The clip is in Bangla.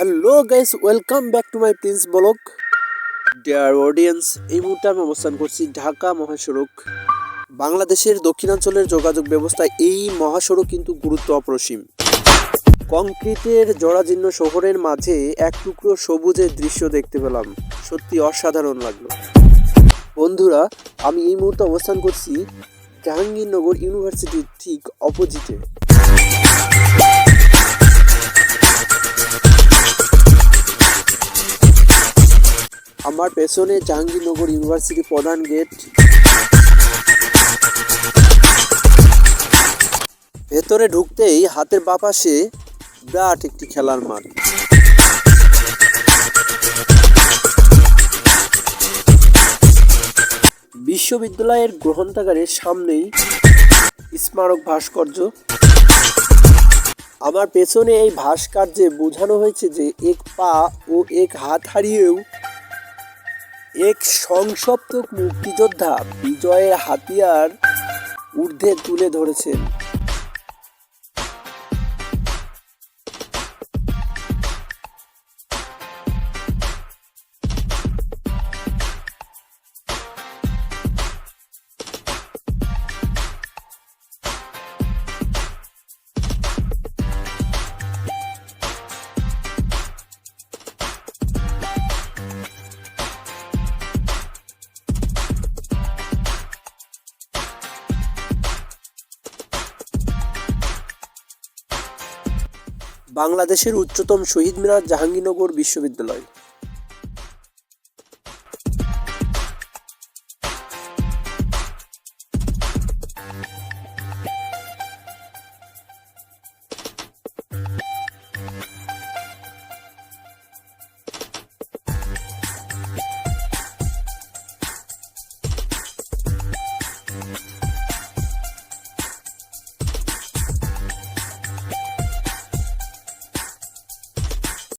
Hello guys welcome back to my Prince blog dear audience এই মুহূর্তে আমি অবস্থান করছি ঢাকা মহাসড়ক। বাংলাদেশের দক্ষিণাঞ্চলের যোগাযোগ ব্যবস্থায় এই মহাসড়ক কিন্তু গুরুত্ব অপরিসীম। কংক্রিটের জরাজীর্ণ শহরের মাঝে এক টুকরো সবুজের দৃশ্য দেখতে পেলাম। সত্যি অসাধারণ লাগল। বন্ধুরা, আমি এই মুহূর্তে অবস্থান করছি জাহাঙ্গীরনগর ইউনিভার্সিটির ঠিক অপোজিটে। আমার পেছনে জাহাঙ্গীরনগর ইউনিভার্সিটি প্রধান গেট। ভেতরে ঢুকতেই হাতের বাপাশে বিরাট একটি খেলার মাঠ। বিশ্ববিদ্যালয়ের গ্রন্থাগারের সামনেই স্মারক ভাস্কর্য। আমার পেছনে এই ভাস্কর্যে বোঝানো হয়েছে যে এক পা ও এক হাত হারিয়েও এক সংসপ্তক মুক্তিযোদ্ধা বিজয়ের হাতিয়ার ঊর্ধ্বে তুলে ধরেছেন। বাংলাদেশের উচ্চতম শহীদ মিনার জাহাঙ্গীরনগর বিশ্ববিদ্যালয়